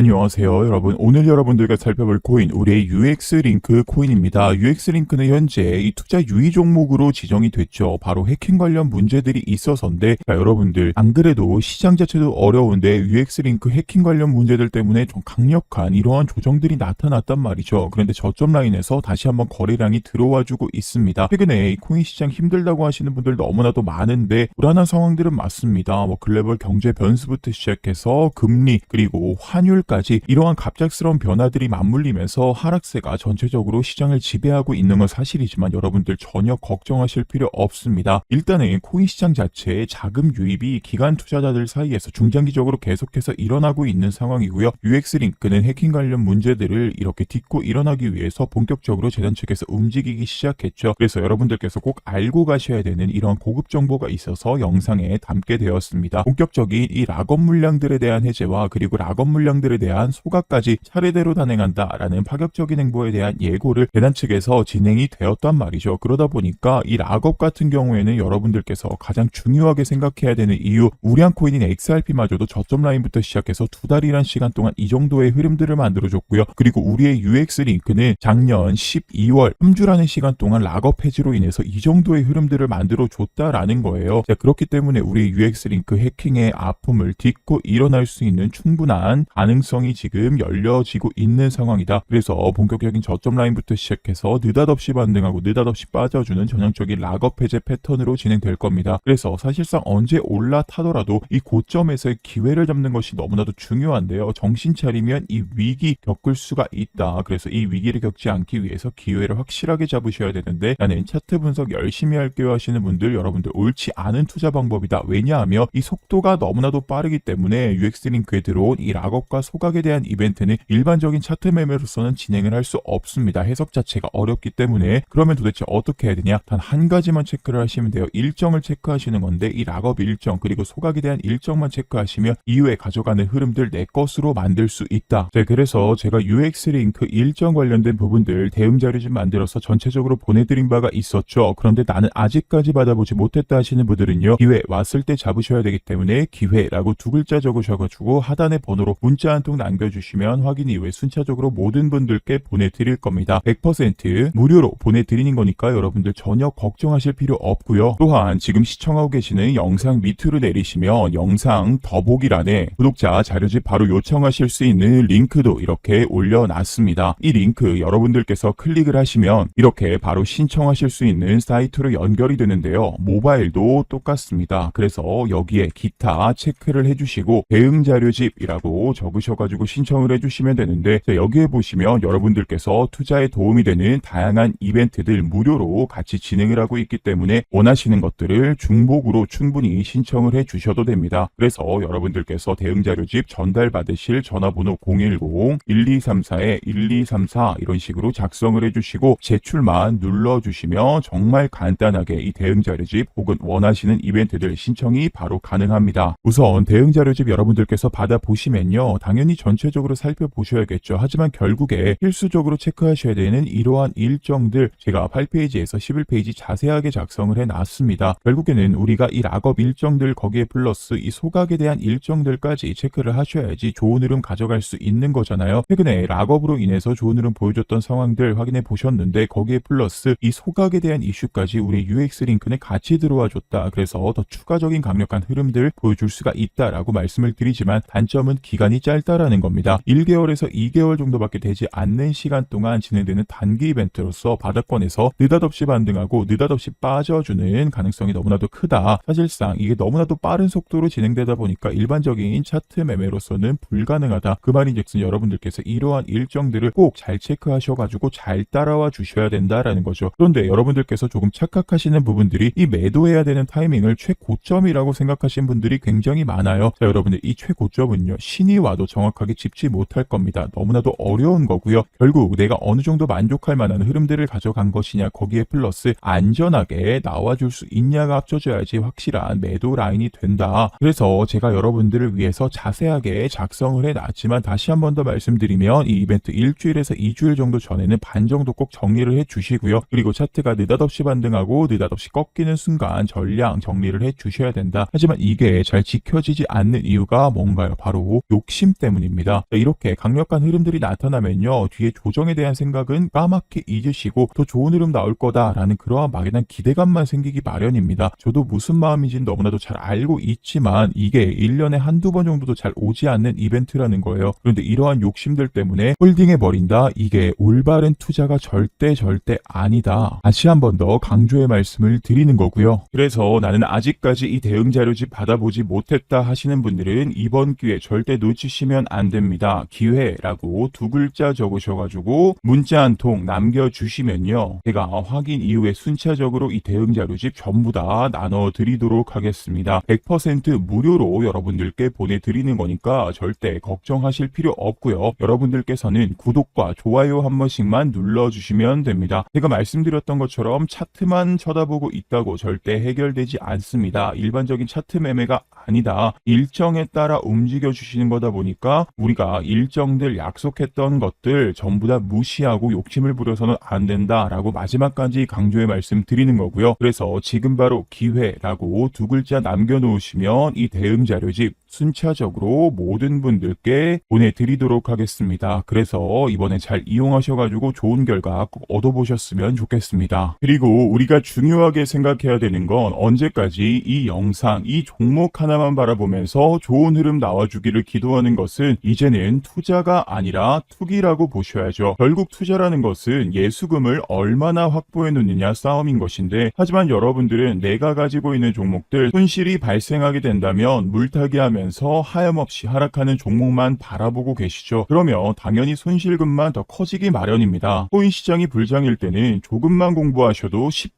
안녕하세요 여러분. 오늘 여러분들과 살펴볼 코인 우리의 UX링크 코인입니다. UX링크는 현재 이 투자 유의 종목으로 지정이 됐죠. 바로 해킹 관련 문제들이 있어서인데 자, 여러분들 안 그래도 시장 자체도 어려운데 UX링크 해킹 관련 문제들 때문에 좀 강력한 이러한 조정들이 나타났단 말이죠. 그런데 저점 라인에서 다시 한번 거래량이 들어와 주고 있습니다. 최근에 이 코인 시장 힘들다고 하시는 분들 너무나도 많은데 불안한 상황들은 맞습니다. 뭐 글로벌 경제 변수부터 시작해서 금리 그리고 환율 까지 이러한 갑작스러운 변화들이 맞물리면서 하락세가 전체적으로 시장을 지배하고 있는 건 사실이지만 여러분들 전혀 걱정하실 필요 없습니다. 일단은 코인 시장 자체의 자금 유입이 기관 투자자들 사이에서 중장기적으로 계속해서 일어나고 있는 상황이고요. UX링크는 해킹 관련 문제들을 이렇게 딛고 일어나기 위해서 본격적으로 재단 측에서 움직이기 시작했죠. 그래서 여러분들께서 꼭 알고 가셔야 되는 이런 고급 정보가 있어서 영상에 담게 되었습니다. 본격적인 이 락업 물량들에 대한 해제와 그리고 락업 물량들에 대한 소각까지 차례대로 단행한다라는 파격적인 행보에 대한 예고를 재단 측에서 진행이 되었단 말이죠. 그러다 보니까 이 락업 같은 경우에는 여러분들께서 가장 중요하게 생각해야 되는 이유 우량 코인인 XRP마저도 저점 라인부터 시작해서 두 달이란 시간 동안 이 정도의 흐름들을 만들어줬고요. 그리고 우리의 UX 링크는 작년 12월 3주라는 시간 동안 락업 해지로 인해서 이 정도의 흐름들을 만들어줬다라는 거예요. 자, 그렇기 때문에 우리 UX 링크 해킹의 아픔을 딛고 일어날 수 있는 충분한 가능성 이 지금 열려지고 있는 상황이다. 그래서 본격적인 저점 라인부터 시작해서 느닷없이 반등하고 느닷없이 빠져주는 전형적인 락업 해제 패턴으로 진행될 겁니다. 그래서 사실상 언제 올라타더라도 이 고점에서의 기회를 잡는 것이 너무나도 중요한데요. 정신 차리면 이 위기 겪을 수가 있다. 그래서 이 위기를 겪지 않기 위해서 기회를 확실하게 잡으셔야 되는데 나는 차트 분석 열심히 할게요 하시는 분들 여러분들 옳지 않은 투자 방법이다. 왜냐하면 이 속도가 너무나도 빠르기 때문에 UX링크에 들어온 이 락업과 소각에 대한 이벤트는 일반적인 차트 매매로서는 진행을 할 수 없습니다. 해석 자체가 어렵기 때문에 그러면 도대체 어떻게 해야 되냐? 단 한 가지만 체크를 하시면 돼요. 일정을 체크하시는 건데 이 락업 일정 그리고 소각에 대한 일정만 체크하시면 이후에 가져가는 흐름들 내 것으로 만들 수 있다. 네, 그래서 제가 UX 링크 일정 관련된 부분들 대응 자료 좀 만들어서 전체적으로 보내드린 바가 있었죠. 그런데 나는 아직까지 받아보지 못했다 하시는 분들은요. 기회 왔을 때 잡으셔야 되기 때문에 기회라고 두 글자 적으셔가지고 하단의 번호로 문자 한통 남겨주시면 확인 이후에 순차적으로 모든 분들께 보내드릴 겁니다. 100% 무료로 보내드리는 거니까 여러분들 전혀 걱정하실 필요 없고요. 또한 지금 시청하고 계시는 영상 밑으로 내리시면 영상 더보기란에 구독자 자료집 바로 요청하실 수 있는 링크도 이렇게 올려놨습니다. 이 링크 여러분들께서 클릭을 하시면 이렇게 바로 신청하실 수 있는 사이트로 연결이 되는데요. 모바일도 똑같습니다. 그래서 여기에 기타 체크를 해주시고 대응 자료집이라고 적으셔 가지고 신청을 해주시면 되는데 자, 여기에 보시면 여러분들께서 투자에 도움이 되는 다양한 이벤트들 무료로 같이 진행을 하고 있기 때문에 원하시는 것들을 중복으로 충분히 신청을 해 주셔도 됩니다. 그래서 여러분들께서 대응 자료집 전달 받으실 전화번호 010-1234-1234 이런 식으로 작성을 해주시고 제출만 눌러주시면 정말 간단하게 이 대응 자료집 혹은 원하시는 이벤트들 신청이 바로 가능합니다. 우선 대응 자료집 여러분들께서 받아보시면요. 당연히 전체적으로 살펴보셔야겠죠. 하지만 결국에 필수적으로 체크하셔야 되는 이러한 일정들 제가 8페이지에서 11페이지 자세하게 작성을 해놨습니다. 결국에는 우리가 이 락업 일정들 거기에 플러스 이 소각에 대한 일정들까지 체크를 하셔야지 좋은 흐름 가져갈 수 있는 거잖아요. 최근에 락업으로 인해서 좋은 흐름 보여줬던 상황들 확인해 보셨는데 거기에 플러스 이 소각에 대한 이슈까지 우리 UX 링크는 같이 들어와 줬다. 그래서 더 추가적인 강력한 흐름들 보여줄 수가 있다라고 말씀을 드리지만 단점은 기간이 짧다 라는 겁니다. 1개월에서 2개월 정도밖에 되지 않는 시간 동안 진행되는 단기 이벤트로서 바닥권에서 느닷없이 반등하고 느닷없이 빠져주는 가능성이 너무나도 크다. 사실상 이게 너무나도 빠른 속도로 진행되다 보니까 일반적인 차트 매매로서는 불가능하다. 그 말인즉슨 여러분들께서 이러한 일정들을 꼭 잘 체크하셔가지고 잘 따라와 주셔야 된다라는 거죠. 그런데 여러분들께서 조금 착각하시는 부분들이 이 매도해야 되는 타이밍을 최고점이라고 생각하시는 분들이 굉장히 많아요. 자, 여러분들 이 최고점은요 신이 와도 정확하게 짚지 못할 겁니다. 너무나도 어려운 거고요. 결국 내가 어느 정도 만족할 만한 흐름들을 가져간 것이냐 거기에 플러스 안전하게 나와줄 수 있냐가 합쳐져야지 확실한 매도 라인이 된다. 그래서 제가 여러분들을 위해서 자세하게 작성을 해놨지만 다시 한 번 더 말씀드리면 이 이벤트 일주일에서 2주일 정도 전에는 반 정도 꼭 정리를 해주시고요. 그리고 차트가 느닷없이 반등하고 느닷없이 꺾이는 순간 전량 정리를 해주셔야 된다. 하지만 이게 잘 지켜지지 않는 이유가 뭔가요? 바로 욕심 때문에 때문입니다. 자, 이렇게 강력한 흐름들이 나타나면요. 뒤에 조정에 대한 생각은 까맣게 잊으시고 더 좋은 흐름 나올 거다라는 그러한 막연한 기대감만 생기기 마련입니다. 저도 무슨 마음인지는 너무나도 잘 알고 있지만 이게 1년에 한두 번 정도도 잘 오지 않는 이벤트라는 거예요. 그런데 이러한 욕심들 때문에 홀딩해버린다? 이게 올바른 투자가 절대 절대 아니다. 다시 한 번 더 강조의 말씀을 드리는 거고요. 그래서 나는 아직까지 이 대응 자료집 받아보지 못했다 하시는 분들은 이번 기회 절대 놓치시면 안 됩니다. 기회라고 두 글자 적으셔가지고 문자 한 통 남겨주시면요. 제가 확인 이후에 순차적으로 이 대응 자료집 전부 다 나눠드리도록 하겠습니다. 100% 무료로 여러분들께 보내드리는 거니까 절대 걱정하실 필요 없고요. 여러분들께서는 구독과 좋아요 한 번씩만 눌러주시면 됩니다. 제가 말씀드렸던 것처럼 차트만 쳐다보고 있다고 절대 해결되지 않습니다. 일반적인 차트 매매가 아니다. 일정에 따라 움직여 주시는 거다 보니까 우리가 일정들 약속했던 것들 전부 다 무시하고 욕심을 부려서는 안 된다라고 마지막까지 강조의 말씀 드리는 거고요. 그래서 지금 바로 기회라고 두 글자 남겨놓으시면 이 대응 자료집 순차적으로 모든 분들께 보내드리도록 하겠습니다. 그래서 이번에 잘 이용하셔가지고 좋은 결과 꼭 얻어보셨으면 좋겠습니다. 그리고 우리가 중요하게 생각해야 되는 건 언제까지 이 영상, 이 종목 하나만 바라보면서 좋은 흐름 나와주기를 기도하는 것은 이제는 투자가 아니라 투기라고 보셔야죠. 결국 투자라는 것은 예수금을 얼마나 확보해 놓느냐 싸움인 것인데 하지만 여러분들은 내가 가지고 있는 종목들 손실이 발생하게 된다면 물타기 하면 서 하염없이 하락하는 종목만 바라보고 계시죠. 그러면 당연히 손실금만 더 커지기 마련입니다. 코인 시장이 불장일 때는 조금만 공부하셔도 쉽게